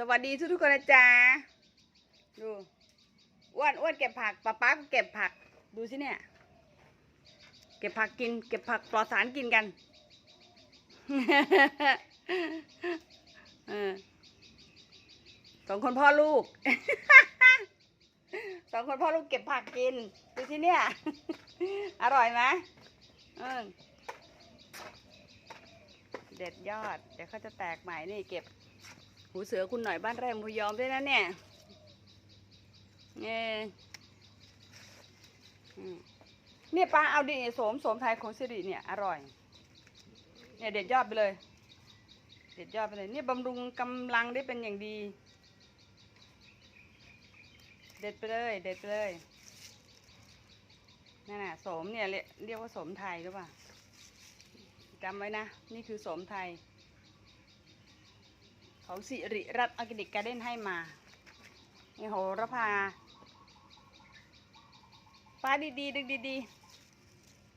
สวัสดีทุกทุกๆคนนะจ๊ะดูอ้วนอ้วนเก็บผักป้าป้าก็เก็บผักดูสิเนี่ย เก็บผักกิน เก็บผักปลอดสารกินกันเออสองคนพ่อลูกสองคนพ่อลูกเก็บผักกินดูสิเนี่ย อร่อยไหมเออเด็ดยอด เดี๋ยวเขาจะแตกใหม่นี่เก็บ หูเสือคุณหน่อยบ้านไร่พยอมด้วยนะเนี่ยเนี่ยเนี่ยป้าเอาดิโสมโสมไทยของสิริเนี่ยอร่อย เนี่ยเด็ดยอดไปเลย เด็ดยอดไปเลยเนี่ยบำรุงกำลังได้เป็นอย่างดี เด็ดไปเลย เด็ดไปเลยนั่นน่ะโสมเนี่ยเรียเรียกว่าโสมไทยหรือเปล่าจำไว้นะ นี่คือโสมไทย ของสิริรัตน์ออร์แกนิกการ์เด้นให้มานี่โหระพาป้าดีๆดึกดี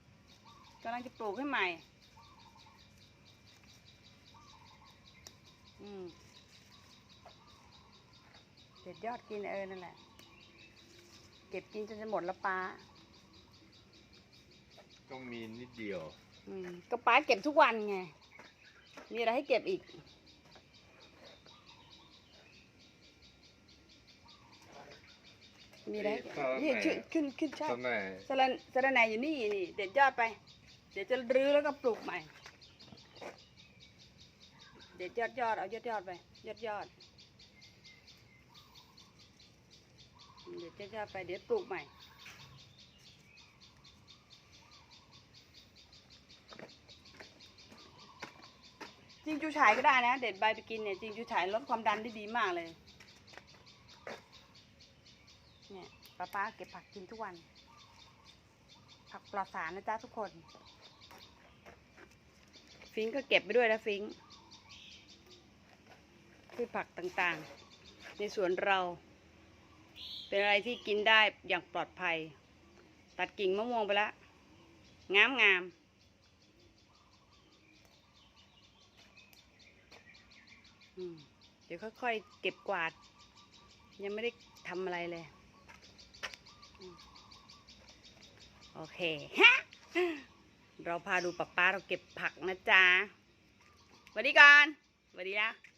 ๆกำลังจะปลูกให้ใหม่อืมเด็ดยอดกินเออนั่นแหละ เก็บกินจนจะหมดแล้วป้าต้องมีนิดเดียว อืมก็ป้าเก็บทุกวันไง มีอะไรให้เก็บอีก มีอะไรให้เก็บนี่ขึ้นขึ้นขึ้นใช่ทำไมสะระสะระแหน่อยู่นี่นี่ เด็ดยอดไป เดี๋ยวจะรื้อแล้วก็ปลูกใหม่ เด็ดยอดยอดเอายอดยอดไปยอดยอดเด็ดยอดยอดไปเดี๋ยวปลูกใหม่ จริงจูฉายก็ได้นะ เด็ดใบไปกินเนี่ยจริงจูฉายลดความดันได้ดีมากเลย เนี่ยป้าป้าเก็บผักกินทุกวัน ผักปลอดสารนะจ๊ะทุกคน ฟิงก็เก็บไปด้วยนะฟิงพืชผักต่างๆ ในสวนเรา เป็นอะไรที่กินได้อย่างปลอดภัย ตัดกิ่งมะม่วงไปล้วงามงามๆอืมเดี๋ยวค่อยๆเก็บกวาด ยังไม่ได้ทำอะไรเลย โอเคฮะเราพาดูป้าป้าเราเก็บผักนะจ๊ะสวัสดีก่อนสวัสดีล่ะ